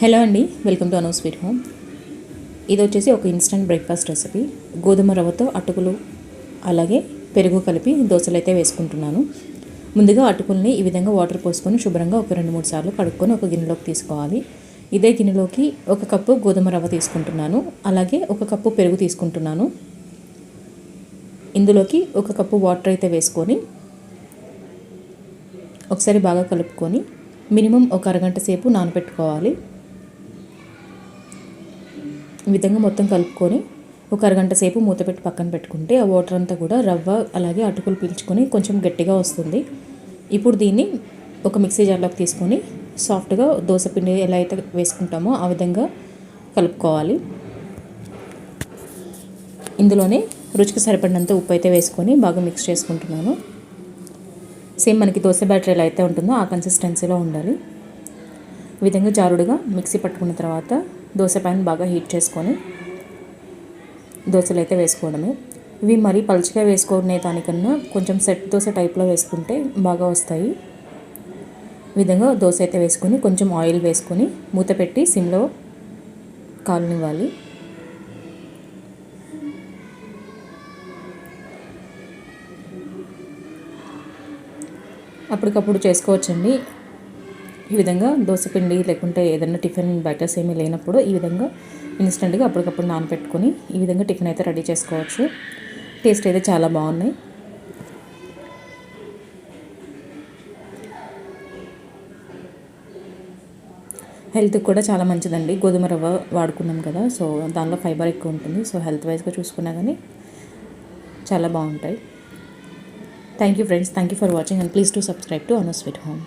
Hello అండి welcome to అనో sweet home ఇది వచ్చేసి ఒక ఇన్స్టంట్ బ్రేక్ఫాస్ట్ రెసిపీ గోధుమ రవ్వతో అటుకులు అలాగే పెరుగు కలిపి దోశలు అయితే వేసుకుంటున్నాను. ముందుగా అటుకుల్ని ఈ విధంగా వాటర్ పోసుకొని శుభ్రంగా ఒక రెండు మూడు సార్లు కడుక్కొని ఒక గిన్నెలోకి తీసుకోవాలి. ఇదే గిన్నెలోకి ఒక కప్పు గోధుమ రవ్వ తీసుకుంటున్నాను అలాగే ఒక కప్పు పెరుగు తీసుకుంటున్నాను. ఇందులోకి ఒక కప్పు వాటర్ అయితే వేసుకొని ఒకసారి బాగా కలుపుకొని మినిమం ఒక అరగంట సేపు నానబెట్టుకోవాలి. ఈ విధంగా మొత్తం కలుపుకొని ఒక అరగంట సేపు మూత పెట్టి పక్కన పెట్టుకుంటే ఆ వాటర్ అంతా కూడా రవ్వ అలాగే అటుకులు పీల్చుకొని కొంచెం గట్టిగా వస్తుంది. ఇప్పుడు దీన్ని ఒక మిక్సీ జార్లోకి తీసుకొని సాఫ్ట్గా దోశ పిండి ఎలా అయితే వేసుకుంటామో ఆ విధంగా కలుపుకోవాలి. ఇందులోనే రుచికి సరిపడినంత ఉప్పు అయితే వేసుకొని బాగా మిక్స్ చేసుకుంటున్నాను. సేమ్ మనకి దోశ బ్యాటర్ ఎలా అయితే ఉంటుందో ఆ కన్సిస్టెన్సీలో ఉండాలి. ఈ విధంగా జారుడుగా మిక్సీ పట్టుకున్న తర్వాత దోశ ప్యాన్ బాగా హీట్ చేసుకొని దోశలు అయితే వేసుకోవడమే. ఇవి మరీ పలుచగా వేసుకునే దానికన్నా కొంచెం సెట్ దోశ టైప్లో వేసుకుంటే బాగా వస్తాయి. విధంగా దోశ అయితే వేసుకొని కొంచెం ఆయిల్ వేసుకొని మూత పెట్టి సిమ్లో కాలనివ్వాలి. అప్పటికప్పుడు చేసుకోవచ్చండి. ఈ విధంగా దోశపిండి లేకుంటే ఏదైనా టిఫిన్ బ్యాటర్స్ ఏమీ లేనప్పుడు ఈ విధంగా ఇన్స్టెంట్గా అప్పటికప్పుడు నానపెట్టుకొని ఈ విధంగా టిఫిన్ అయితే రెడీ చేసుకోవచ్చు. టేస్ట్ అయితే చాలా బాగున్నాయి. హెల్త్కి కూడా చాలా మంచిదండి. గోధుమ రవ్వ వాడుకున్నాం కదా సో దానిలో ఫైబర్ ఎక్కువ ఉంటుంది. సో హెల్త్ వైజ్గా చూసుకున్నా కానీ చాలా బాగుంటాయి. Thank you friends thank you for watching and please to subscribe to అనో స్వీట్ హోమ్